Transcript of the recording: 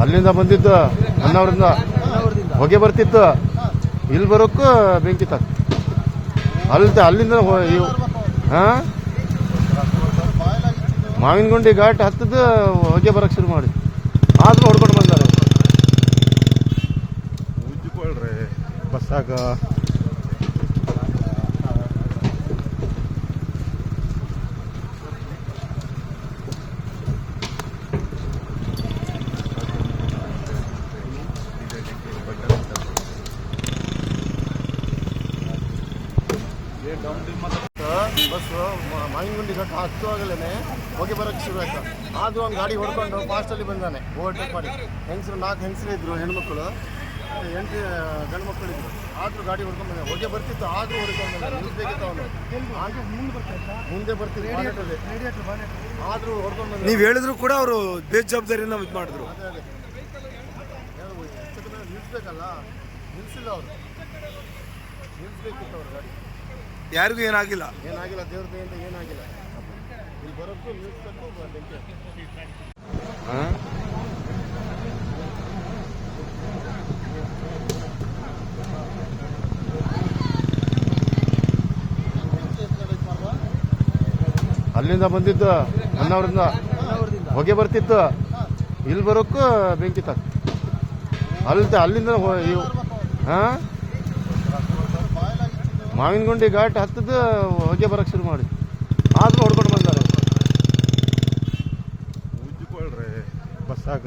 ಅಲ್ಲಿಂದ ಬಂದಿದ್ದು ಅನ್ನವರಿಂದ ಹೊಗೆ ಬರ್ತಿತ್ತು. ಇಲ್ಲಿ ಬರೋಕ್ಕೂ ಬೆಂಕಿ ತ ಅಲ್ಲಿ ಅಲ್ಲಿಂದ ಮಾವಿನ ಗುಂಡಿ ಘಾಟ್ ಹತ್ತದ ಹೊಗೆ ಬರಕ್ ಶುರು ಮಾಡಿ ಆದ್ರೂ ಹೊಡ್ಕೊಂಡು ಉಜ್ಜಿಕೊಳ್ರಿ ಬಸ್ಸಾಗ. ಬಸ್ ಮಾವಿನಗುಂಡಿ ಘಟ್ಟ ಹತ್ತುವಾಗಲೇ ಹೋಗಿ ಬರೋಕ್ಕೆ ಶುರು ಆಯ್ತು. ಆದ್ರೂ ಒಂದು ಗಾಡಿ ಹೊಡ್ಕೊಂಡು ಫಾಸ್ಟಲ್ಲಿ ಬಂದಾನೆ. ಓವರ್ಟೇಕ್ ಮಾಡಿ. ಹೆಂಗಸರು ನಾಲ್ಕು ಹೆಂಗಸರು ಇದ್ರು, ಹೆಣ್ಮಕ್ಳು. ಎಂಟು ಗಂಡು ಮಕ್ಕಳಿದ್ರು. ಆದರೂ ಆದ್ರೂ ಗಾಡಿ ಹೊಡ್ಕೊಂಡು ಬಂದ ಹೊಗೆ ಬರ್ತಿತ್ತು ಆದರೂ ಹೊಡ್ಕೊಂಡು ಬಂದ ನಿಲ್ಲಿಸ್ಬೇಕಿತ್ತು ಅವನು. ಮುಂದೆ ಬರ್ತಿದ್ರು ಆದರೂ ಆದ್ರೂ ಹೊಡ್ಕೊಂಡು ಬಂದ ನೀವು ಹೇಳಿದ್ರು ಕೂಡ ಅವರು ಬೇಜವಾಬ್ದಾರಿನ ಇದು ಮಾಡಿದ್ರು. ನಿಲ್ಲಿಸ್ಬೇಕಲ್ಲ ನಿಲ್ಲಿಸಿಲ್ಲ ಅವರು ನಿಲ್ಲಿಸ್ಬೇಕಿತ್ತು ಅವ್ರ. ಗಾಡಿ. ಯಾರಿಗೂ ಏನಾಗಿಲ್ಲ. ಏನಾಗಿಲ್ಲ ದೇವ್ರ ದಯಿಂದ ಏನಾಗಿಲ್ಲ. ಇಲ್ಲಿ ಬರೋಕ್ಕೂ ನಿಲ್ಲಿಸ್ಬೇಕು ಬೆಂಕಿ ಅಲ್ಲಿಂದ ಬಂದಿದ್ದು ಅನ್ನವರಿಂದ ಹೊಗೆ ಬರ್ತಿತ್ತು. ಇಲ್ಲಿ ಬರೋಕ್ಕೂ ಬೆಂಕಿ ತ ಅಲ್ಲಿಂದ ಅಲ್ಲಿಂದ ಮಾವಿನ ಗುಂಡಿ ಹಾ? ಮಾವಿನಗುಂಡಿ ಘಾಟ್ ಹತ್ತದ ಹೊಗೆ ಬರಕ್ಕೆ ಶುರು ಮಾಡಿ ಆದ್ರೂ ಹೊಡ್ಕೊಂಡು ಬಂದಾರೆ. ಬಸ್ಸಾಗ